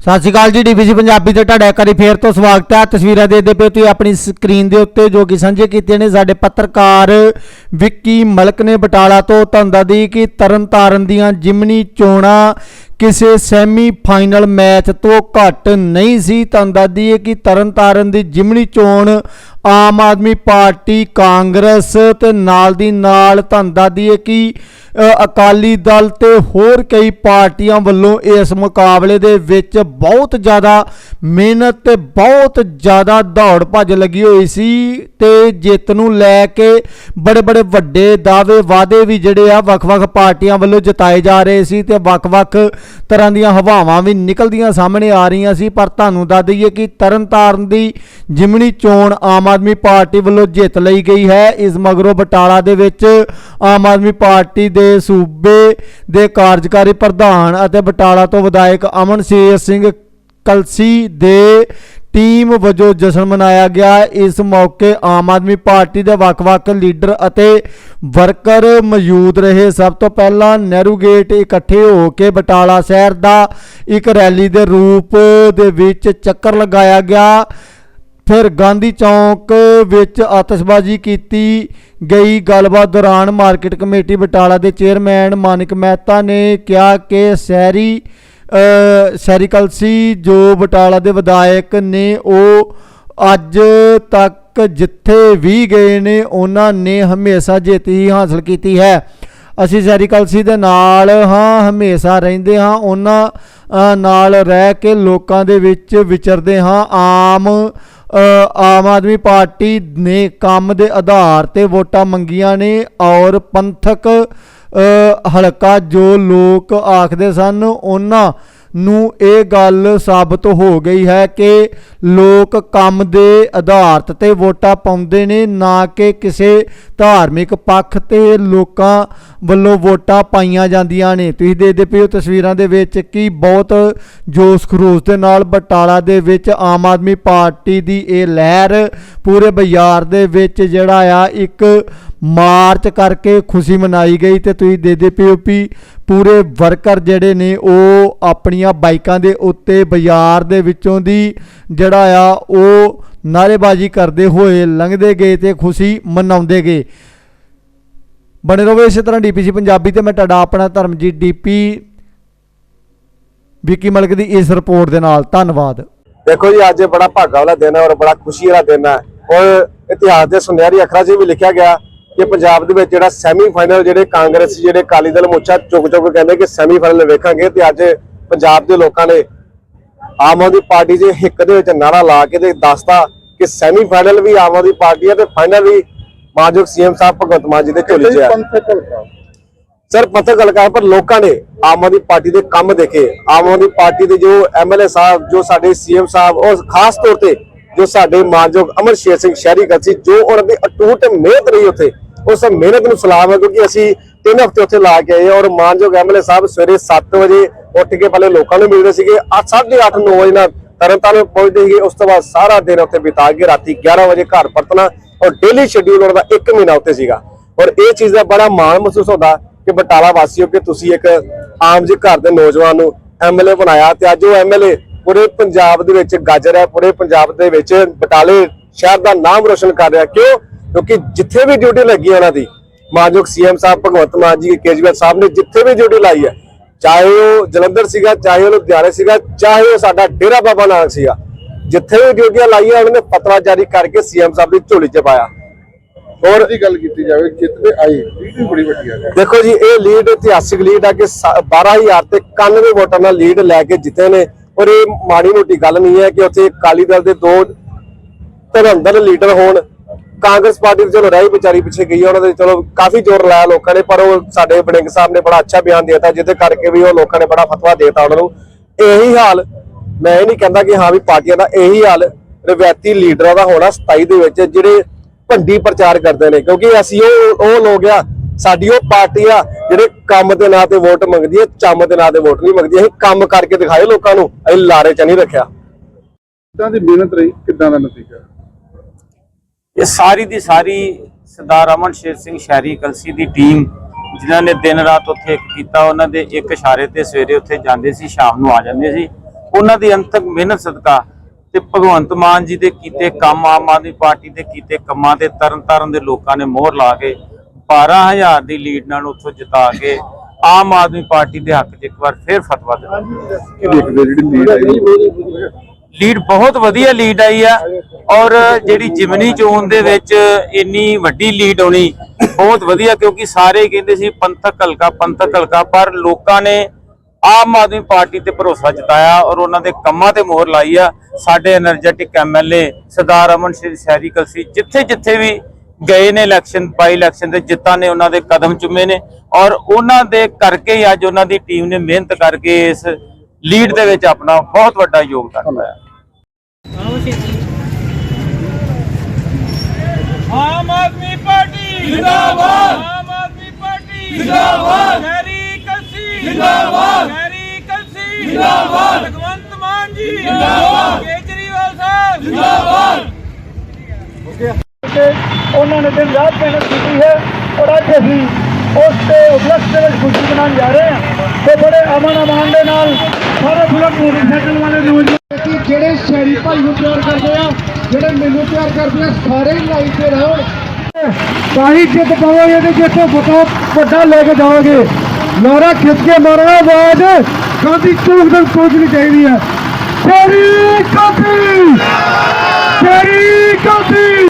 ਸਤਿ ਸ਼੍ਰੀ ਅਕਾਲ ਜੀ ਡੀਬੀਸੀ ਪੰਜਾਬੀ ਤੇ ਤੁਹਾਡਾ ਇੱਕ ਵਾਰੀ ਫੇਰ ਤੋਂ ਸਵਾਗਤ ਹੈ। ਤਸਵੀਰਾਂ ਦੇਖਦੇ ਪਏ ਤੁਸੀਂ ਆਪਣੀ ਸਕਰੀਨ ਦੇ ਉੱਤੇ, ਜੋ ਕਿ ਸਾਂਝੇ ਕੀਤੇ ਨੇ ਸਾਡੇ ਪੱਤਰਕਾਰ ਵਿੱਕੀ ਮਲਕ ਨੇ ਬਟਾਲਾ ਤੋਂ ਤੁਹਾਨੂੰ ਦੱਸ ਕਿ ਤਰਨਤਾਰਨ ਦੀਆਂ ਜਿਮਨੀ ਚੋਣਾਂ ਕਿਸੇ ਸੈਮੀ ਫਾਈਨਲ ਮੈਚ ਤੋਂ ਘੱਟ ਨਹੀਂ ਸੀ ਤੁਹਾਨੂੰ ਦੱਸਦੀ ਹੈ ਕਿ ਤਰਨਤਾਰਨ ਦੀ ਜਿਮਨੀ ਚੋਣ ਆਮ ਆਦਮੀ ਪਾਰਟੀ ਕਾਂਗਰਸ ਤੇ ਨਾਲ ਦੀ ਨਾਲ ਤੁਹਾਨੂੰ ਦੱਸ ਹੈ ਕਿ ਅਕਾਲੀ ਦਲ ਤੇ ਹੋਰ ਕਈ ਪਾਰਟੀਆਂ ਵੱਲੋਂ ਇਸ ਮੁਕਾਬਲੇ ਦੇ ਵਿੱਚ ਬਹੁਤ ਜ਼ਿਆਦਾ ਮਿਹਨਤ ਤੇ ਬਹੁਤ ਜ਼ਿਆਦਾ ਦੌੜ ਭੱਜ ਲੱਗੀ ਹੋਈ ਸੀ ਤੇ ਜਿੱਤ ਨੂੰ ਲੈ ਕੇ ਬੜੇ ਬੜੇ ਵੱਡੇ ਦਾਅਵੇ ਵਾਅਦੇ ਵੀ ਜਿਹੜੇ ਆ ਵੱਖ-ਵੱਖ ਪਾਰਟੀਆਂ ਵੱਲੋਂ ਜਤਾਏ ਜਾ ਰਹੇ ਸੀ ਤੇ ਵੱਖ-ਵੱਖ ਤਰ੍ਹਾਂ ਦੀਆਂ ਹਵਾਵਾਂ ਵੀ ਨਿਕਲਦੀਆਂ ਸਾਹਮਣੇ ਆ ਰਹੀਆਂ ਸੀ। ਪਰ ਤੁਹਾਨੂੰ ਦੱਸ ਦਈਏ ਕਿ ਤਰਨਤਾਰਨ ਦੀ ਜਿਮਣੀ ਚੋਣ ਆਮ ਆਦਮੀ ਪਾਰਟੀ ਵੱਲੋਂ ਜਿੱਤ ਲਈ ਗਈ ਹੈ। ਇਸ ਮਗਰੋਂ ਬਟਾਲਾ ਦੇ ਵਿੱਚ ਆਮ ਆਦਮੀ ਪਾਰਟੀ ਦੇ ਸੂਬੇ ਦੇ ਕਾਰਜਕਾਰੀ ਪ੍ਰਧਾਨ ਅਤੇ ਬਟਾਲਾ ਤੋਂ ਵਿਧਾਇਕ ਅਮਨ ਸ਼ੇਰ ਸਿੰਘ ਕਲਸੀ ਦੇ ਟੀਮ ਵਜੋਂ ਜਸ਼ਨ ਮਨਾਇਆ ਗਿਆ। ਇਸ ਮੌਕੇ ਆਮ ਆਦਮੀ ਪਾਰਟੀ ਦੇ ਵੱਖ-ਵੱਖ ਲੀਡਰ ਅਤੇ ਵਰਕਰ ਮੌਜੂਦ ਰਹੇ। ਸਭ ਤੋਂ ਪਹਿਲਾਂ ਨਹਿਰੂ ਗੇਟ ਇਕੱਠੇ ਹੋ ਕੇ ਬਟਾਲਾ ਸ਼ਹਿਰ ਦਾ ਇੱਕ ਰੈਲੀ ਦੇ ਰੂਪ ਦੇ ਵਿੱਚ ਚੱਕਰ ਲਗਾਇਆ ਗਿਆ। ਫਿਰ ਗਾਂਧੀ ਚੌਂਕ ਵਿੱਚ ਆਤਸ਼ਬਾਜ਼ੀ ਕੀਤੀ ਗਈ। ਗੱਲਬਾਤ ਦੌਰਾਨ ਮਾਰਕੀਟ ਕਮੇਟੀ ਬਟਾਲਾ ਦੇ ਚੇਅਰਮੈਨ ਮਾਨਿਕ ਮਹਿਤਾ ਨੇ ਕਿਹਾ ਕਿ ਸ਼ਹਿਰੀ ਅ, ਕਲਸੀ ਜੋ ਬਟਾਲਾ ਦੇ ਵਿਧਾਇਕ ਨੇ ਉਹ ਅੱਜ ਤੱਕ ਜਿੱਥੇ ਵੀ ਗਏ ਨੇ ਉਹਨਾਂ ਨੇ ਹਮੇਸ਼ਾ ਜਿੱਤ ਹੀ ਹਾਸਲ ਕੀਤੀ ਹੈ। ਅਸੀਂ ਸ਼ਹਿਰੀ ਕਲਸੀ ਦੇ ਨਾਲ ਹਾਂ ਹਮੇਸ਼ਾ ਰਹਿੰਦੇ ਹਾਂ ਉਹਨਾਂ ਨਾਲ ਰਹਿ ਕੇ ਲੋਕਾਂ ਦੇ ਵਿੱਚ ਵਿਚਰਦੇ ਹਾਂ। ਆਮ ਆਮ ਆਦਮੀ ਪਾਰਟੀ ਨੇ ਕੰਮ ਦੇ ਆਧਾਰ ਤੇ ਵੋਟਾਂ ਮੰਗੀਆਂ ਨੇ ਔਰ ਪੰਥਕ ਹਲਕਾ ਜੋ ਲੋਕ ਆਖਦੇ ਸਨ, ਉਹਨਾਂ ਨੂੰ ਇਹ ਗੱਲ ਸਾਬਤ ਹੋ ਗਈ ਹੈ ਕਿ ਲੋਕ ਕੰਮ ਦੇ ਆਧਾਰ ਤੇ ਵੋਟਾਂ ਪਾਉਂਦੇ ਨੇ, ਨਾ ਕਿ ਕਿਸੇ ਧਾਰਮਿਕ ਪੱਖ ਤੇ ਲੋਕਾਂ ਵੱਲੋਂ ਵੋਟਾਂ ਪਾਈਆਂ ਜਾਂਦੀਆਂ ਨੇ। ਤੁਸੀਂ ਦੇਖਦੇ ਪਏ ਹੋ ਤਸਵੀਰਾਂ ਦੇ ਵਿੱਚ ਕਿ ਬਹੁਤ ਜੋਸ਼ ਖਰੋਸ਼ ਦੇ ਨਾਲ ਬਟਾਲਾ ਦੇ ਵਿੱਚ ਆਮ ਆਦਮੀ ਪਾਰਟੀ ਦੀ ਇਹ ਲਹਿਰ ਪੂਰੇ ਬਾਜ਼ਾਰ ਦੇ ਵਿੱਚ ਜਿਹੜਾ ਆ, ਇੱਕ ਮਾਰਚ ਕਰਕੇ ਖੁਸ਼ੀ ਮਨਾਈ ਗਈ ਤੇ ਤੁਸੀਂ ਦੇਖਦੇ ਪਏ ਵੀ ਪੂਰੇ ਵਰਕਰ ਜਿਹੜੇ ਨੇ ਉਹ ਆਪਣੀਆਂ ਬਾਈਕਾਂ ਦੇ ਉੱਤੇ ਬਾਜ਼ਾਰ ਦੇ ਵਿੱਚੋਂ ਦੀ ਜਿਹੜਾ ਆ, ਉਹ ਨਾਅਰੇਬਾਜ਼ੀ ਕਰਦੇ ਹੋਏ ਲੰਘਦੇ ਗਏ ਤੇ ਖੁਸ਼ੀ ਮਨਾਉਂਦੇ ਗਏ। ਬਣੇ ਰਹੋ ਇਸੇ ਤਰ੍ਹਾਂ ਡੀਪੀਸੀ ਪੰਜਾਬੀ ਤੇ ਮੈਂ ਤੁਹਾਡਾ ਆਪਣਾ ਧਰਮਜੀਤ ਡੀਪੀ ਵਿੱਕੀ ਮਲਕ ਦੀ ਇਸ ਰਿਪੋਰਟ ਦੇ ਨਾਲ, ਧੰਨਵਾਦ। ਦੇਖੋ ਜੀ, ਅੱਜ ਬੜਾ ਭਾਗਾ ਵਾਲਾ ਦਿਨ ਹੈ ਔਰ ਬੜਾ ਖੁਸ਼ੀ ਵਾਲਾ ਦਿਨ ਹੈ। ਔਰ ਇਤਿਹਾਸ ਦੇ ਸੁਨਹਿਰੀ ਅੱਖਰਾਂ 'ਚ ਵੀ ਲਿਖਿਆ ਗਿਆ ਕਿ ਪੰਜਾਬ ਦੇ ਵਿੱਚ ਜਿਹੜਾ ਸੈਮੀ ਫਾਈਨਲ ਜਿਹੜੇ ਕਾਂਗਰਸ ਜਿਹੜੇ ਅਕਾਲੀ ਦਲ ਮੋਰਚਾ ਚੁੱਕ ਚੁੱਕ ਕਹਿੰਦੇ ਕਿ ਸੈਮੀ ਫਾਈਨਲ ਵੇਖਾਂਗੇ ਤੇ ਅੱਜ ਪੰਜਾਬ ਦੇ ਲੋਕਾਂ ਨੇ ਆਮ ਆਦਮੀ ਪਾਰਟੀ ਦੇ ਹਿੱਕ ਦੇ ਵਿੱਚ ਨਾਰਾ ਲਾ ਕੇ ਤੇ ਦੱਸਤਾ ਕਿ ਸੈਮੀ ਫਾਈਨਲ ਵੀ ਆਮ ਆਦਮੀ ਪਾਰਟੀ ਹੈ ਤੇ ਫਾਈਨਲ ਵੀ ਮਾਨਯੋਗ ਸੀਐਮ ਸਾਹਿਬ ਭਗਵੰਤ ਮਾਨ ਜੀ ਦੇ ਝੋਲੀ 'ਚ ਹੈ? ਸਰ ਪਤਾ ਗੱਲ ਕਰ ਪਰ ਲੋਕਾਂ ਨੇ ਆਮ ਆਦਮੀ ਪਾਰਟੀ ਦੇ ਕੰਮ ਦੇਖੇ। ਆਮ ਆਦਮੀ ਪਾਰਟੀ ਦੇ ਜੋ ਐਮਐਲਏ ਸਾਹਿਬ ਜੋ ਸਾਡੇ ਸੀਐਮ ਸਾਹਿਬ ਉਹ ਖਾਸ ਤੌਰ ਤੇ ਜੋ ਸਾਡੇ ਮਾਨਯੋਗ ਅਮਰ ਸ਼ੇਰ ਸਿੰਘ ਸ਼ਹਿਰੀ ਗਲਸੀ ਜੋ ਉਹਨਾਂ ਦੀ ਅਟੂਟ ਮਿਹਨਤ ਰਹੀ ਉੱਥੇ ਉਸ ਮਿਹਨਤ ਨੂੰ ਸਲਾਮ ਹੈ, ਕਿਉਂਕਿ ਅਸੀਂ ਤਿੰਨ ਹਫ਼ਤੇ ਉੱਥੇ ਲਾ ਕੇ ਆਏ ਔਰ ਮਾਨਯੋਗ ਐਮਐਲਏ ਸਾਹਿਬ ਸਵੇਰੇ 7 ਵਜੇ ਉੱਠ ਕੇ ਪਹਿਲੇ ਲੋਕਾਂ ਨੂੰ ਮਿਲਦੇ ਸੀਗੇ 8:30 9 ਵਜੇ ਨਾਲ ਤਰਨਤਾਰਨ ਪਹੁੰਚਦੇ ਸੀਗੇ, ਉਸ ਤੋਂ ਬਾਅਦ ਸਾਰਾ ਦਿਨ ਉੱਥੇ ਬਿਤਾ ਕੇ ਰਾਤੀ 11 ਵਜੇ ਘਰ ਪਰਤਣਾ ਔਰ ਡੇਲੀ ਸ਼ਡਿਊਲ ਉਹਨਾਂ ਦਾ 1 ਮਹੀਨਾ ਉੱਤੇ ਸੀਗਾ। ਔਰ ਇਹ ਚੀਜ਼ ਦਾ ਬੜਾ ਮਾਣ ਮਹਿਸੂਸ ਹੁੰਦਾ ਕਿ ਬਟਾਲਾ ਵਾਸੀਓ, ਕਿ ਤੁਸੀਂ ਇੱਕ ਆਮ ਜਿਹੇ ਘਰ ਦੇ ਨੌਜਵਾਨ ਨੂੰ ਐਮਐਲਏ ਬਣਾਇਆ ਤੇ ਅੱਜ ਉਹ ਐਮਐਲਏ ਪੂਰੇ ਪੰਜਾਬ ਦੇ ਵਿੱਚ ਗਾਜਰ ਹੈ ਪੂਰੇ ਪੰਜਾਬ ਦੇ ਵਿੱਚ ਬਟਾਲੇ ਸ਼ਹਿਰ ਦਾ ਨਾਮ ਰੋਸ਼ਨ ਕਰ ਰਿਹਾ। ਕਿਉਂ? ਕਿਉਂਕਿ ਜਿੱਥੇ ਵੀ ਡਿਊਟੀ ਲੱਗੀ ਉਹਨਾਂ ਦੀ ਮਾਨਯੋਗ ਸੀਐਮ ਸਾਹਿਬ ਭਗਵੰਤ ਮਾਨ ਜੀ ਕੇਜਰੀਵਾਲ ਸਾਹਿਬ ਨੇ ਜਿੱਥੇ ਵੀ ਡਿਊਟੀ ਲਾਈ ਹੈ ਚਾਹੇ ਉਹ ਜਲੰਧਰ ਸੀਗਾ ਚਾਹੇ ਉਹ ਲੁਧਿਆਣੇ ਸੀਗਾ ਚਾਹੇ ਉਹ ਸਾਡਾ ਡੇਰਾ ਬਾਬਾ ਨਾਨਕ ਸੀਗਾ ਜਿੱਥੇ ਵੀ ਡਿਊਟੀਆਂ ਲਾਈਆਂ ਉਹਨਾਂ ਨੇ ਪਤਰਾ ਜਾਰੀ ਕਰਕੇ ਸੀਐਮ ਸਾਹਿਬ ਦੀ ਝੋਲੀ 'ਚ ਪਾਇਆ। ਹੋਰ ਦੀ ਗੱਲ ਕੀਤੀ ਜਾਵੇ ਜਿੱਤ ਤੇ ਆਈ ਵੀ ਬੜੀ ਵੱਡੀ ਹੈ ਦੇਖੋ ਜੀ ਇਹ ਲੀਡ ਇਤਿਹਾਸਿਕ ਲੀਡ ਆ ਕਿ ਸ- 12000 ਤੇ 91 ਵੋਟਾਂ ਨਾਲ ਲੀਡ ਲੈ ਕੇ ਜਿੱਤੇ ਨੇ। ਔਰ ਇਹ ਮਾੜੀ ਮੋਟੀ ਗੱਲ ਨਹੀਂ ਹੈ ਕਿ ਉੱਥੇ ਅਕਾਲੀ ਦਲ ਦੇ ਦੋ ਧਰਮਦਰ ਲੀਡਰ ਹੋਣ। ਕਾਂਗਰਸ ਪਾਰਟੀ ਵੀ ਚਲੋ ਰਹਿ ਵਿਚਾਰੀ ਪਿੱਛੇ ਗਈ ਉਹਨਾਂ ਦੇ ਚਲੋ ਕਾਫੀ ਜ਼ੋਰ ਲਾਇਆ ਲੋਕਾਂ ਨੇ, ਪਰ ਉਹ ਸਾਡੇ ਬੜਿੰਗ ਸਾਹਿਬ ਨੇ ਬੜਾ ਅੱਛਾ ਬਿਆਨ ਦਿੱਤਾ, ਜਿਹਦੇ ਕਰਕੇ ਵੀ ਉਹ ਲੋਕਾਂ ਨੇ ਬੜਾ ਫਤਵਾ ਦਿੱਤਾ ਉਹਨਾਂ ਨੂੰ। ਇਹੀ ਹਾਲ, ਮੈਂ ਇਹ ਨਹੀਂ ਕਹਿੰਦਾ ਕਿ ਹਾਂ ਵੀ ਪਾਰਟੀਆਂ ਦਾ ਇਹੀ ਹਾਲ, ਰਵਾਇਤੀ ਲੀਡਰਾਂ ਦਾ ਹੋਣਾ 27 ਦੇ ਵਿੱਚ, ਜਿਹੜੇ ਭੰਡੀ ਪ੍ਰਚਾਰ ਕਰਦੇ ਨੇ, ਕਿਉਂਕਿ ਅਸੀਂ ਉਹ ਉਹ ਲੋਕ ਆ ਸਾਡੀ ਉਹ ਪਾਰਟੀ ਆ ਜਿਹੜੇ ਕੰਮ ਦੇ ਨਾਂ ਤੇ ਵੋਟ ਮੰਗਦੀ ਹੈ ਚੰਮ ਦੇ ਨਾਂ ਤੇ ਵੋਟ ਨਹੀਂ ਮੰਗਦੀ। ਅਸੀਂ ਕੰਮ ਕਰਕੇ ਦਿਖਾਏ ਲੋਕਾਂ ਨੂੰ ਅਸੀਂ ਲਾਰੇ ਚ ਨਹੀਂ ਰੱਖਿਆ। ਕਿੱਦਾਂ ਦੀ ਮਿਹਨਤ ਰਹੀ ਕਿੱਦਾਂ ਦਾ ਨਤੀਜਾ? ਇਹ ਸਾਰੀ ਦੀ ਸਾਰੀ ਸਰਦਾਰ ਅਮਨ ਸ਼ੇਰ ਸਿੰਘ ਸ਼ਹਿਰੀ ਕਲਸੀ ਦੀ ਟੀਮ ਜਿਨ੍ਹਾਂ ਨੇ ਦਿਨ ਰਾਤ ਉੱਥੇ ਕੀਤਾ ਉਹਨਾਂ ਦੇ ਇੱਕ ਇਸ਼ਾਰੇ ਤੇ ਸਵੇਰੇ ਉੱਥੇ ਜਾਂਦੇ ਸੀ ਸ਼ਾਮ ਨੂੰ ਆ ਜਾਂਦੇ ਸੀ। ਉਹਨਾਂ ਦੀ ਅੰਤਕ ਮਿਹਨਤ ਸਦਕਾ ਤੇ ਭਗਵੰਤ ਮਾਨ ਜੀ ਦੇ ਕੀਤੇ ਕੰਮ ਆਮ ਆਦਮੀ ਪਾਰਟੀ ਦੇ ਕੀਤੇ ਕੰਮਾਂ ਤੇ ਤਰਨ ਤਾਰਨ ਦੇ ਲੋਕਾਂ ਨੇ ਮੋਹਰ ਲਾ ਕੇ 12000 ਦੀ ਲੀਡ ਨਾਲ ਉੱਥੋਂ ਜਿਤਾ ਕੇ ਆਮ ਆਦਮੀ ਪਾਰਟੀ ਦੇ ਹੱਕ 'ਚ ਇੱਕ ਵਾਰ ਫੇਰ ਫਤਵਾ ਦਿੱਤਾ। ਦੇਖਦੇ ਜਿਹੜੀ ਲੀਡ ਆਈ? ਲੀਡ ਬਹੁਤ ਵਧੀਆ ਲੀਡ ਆਈ ਆ ਔਰ ਜਿਹੜੀ ਜਿਮਨੀ ਚੋਣ ਦੇ ਵਿੱਚ ਇੰਨੀ ਵੱਡੀ ਲੀਡ ਆਉਣੀ ਬਹੁਤ ਵਧੀਆ ਕਿਉਂਕਿ ਸਾਰੇ ਕਹਿੰਦੇ ਸੀ ਪੰਥਕ ਹਲਕਾ ਪੰਥਕ ਹਲਕਾ ਪਰ ਲੋਕਾਂ ਨੇ ਆਮ ਆਦਮੀ ਪਾਰਟੀ ਤੇ ਭਰੋਸਾ ਜਤਾਇਆ ਔਰ ਉਹਨਾਂ ਦੇ ਕੰਮਾਂ ਤੇ ਮੋਹਰ ਲਾਈ ਆ। ਸਾਡੇ એનર્ਜੈਟਿਕ ਐਮਐਲਏ ਸਰਦਾਰ ਅਮਨ ਸਿੰਘ ਸ਼ਹਿਰੀ ਕਲਸੀ ਜਿੱਥੇ ਜਿੱਥੇ ਵੀ ਗਏ ਨੇ ਇਲੈਕਸ਼ਨ ਬਾਈ ਇਲੈਕਸ਼ਨ ਦੇ ਜਿੱਤਾਂ ਨੇ ਉਹਨਾਂ ਦੇ ਕਦਮ ਚੁੰਮੇ ਨੇ ਔਰ ਉਹਨਾਂ ਦੇ ਕਰਕੇ ਹੀ ਅੱਜ ਉਹਨਾਂ ਦੀ ਟੀਮ ਨੇ ਮਿਹਨਤ ਕਰਕੇ ਇਸ ਲੀਡ ਦੇ ਵਿੱਚ ਆਪਣਾ ਬਹੁਤ ਵੱਡਾ ਯੋਗਦਾਨ ਪਾਇਆ। ਆਮ ਆਦਮੀ ਪਾਰਟੀ। ਜਿੰਦਾਬਾਦ। ਆਮ ਆਦਮੀ ਪਾਰਟੀ। ਜਿੰਦਾਬਾਦ। ਸ਼ਹਿਰੀ ਕਲਸੀ। ਜਿੰਦਾਬਾਦ। ਸ਼ਹਿਰੀ ਕਲਸੀ। ਜਿੰਦਾਬਾਦ। ਭਗਵੰਤ ਮਾਨ ਜੀ। ਜਿੰਦਾਬਾਦ। ਕੇਜਰੀਵਾਲ ਸਾਹਿਬ। ਜਿੰਦਾਬਾਦ। ਉਹਨਾਂ ਨੇ ਦਿਨ ਰਾਤ ਮਿਹਨਤ ਕੀਤੀ ਹੈ ਔਰ ਅੱਜ ਅਸੀਂ ਉਸ ਤੇ ਉਪਲਕਸ਼ ਦੇ ਵਿੱਚ ਖੁਸ਼ੀ ਮਨਾਉਣ ਜਾ ਰਹੇ ਹਾਂ। ਤੇ ਬੜੇ ਅਮਨ ਅਮਾਨ ਦੇ ਨਾਲ ਸਾਰੇ ਬੁਲਟ ਮੋਟਰਸਾਈਕਲ ਵਾਲੇ ਨੌਜਵਾਨ ਜਿਹੜੇ ਸ਼ਹਿਰੀ ਭਾਈ ਨੂੰ ਪਿਆਰ ਕਰਦੇ ਆ, ਜਿਹੜੇ ਮੈਨੂੰ ਪਿਆਰ ਕਰਦੇ ਆ, ਸਾਰੇ ਲਾਈਨ ਤੇ ਰਹੋ। ਤਾਂ ਹੀ ਜਿੱਤ ਪਾਵਾਂਗੇ ਤੇ ਜਿੱਥੇ ਬਹੁਤ ਵੱਡਾ ਲੈ ਕੇ ਜਾਵਾਂਗੇ। ਨਾਰਾ ਖਿੱਚ ਕੇ ਮਾਰਨਾ ਆਵਾਜ਼, ਗਾਂਧੀ ਚੌਕ ਤੱਕ ਪਹੁੰਚਣੀ ਚਾਹੀਦੀ ਹੈ। ਸ਼ਹਿਰੀ ਕਾਪੀ ਸ਼ਹਿਰੀ ਕਾਪੀ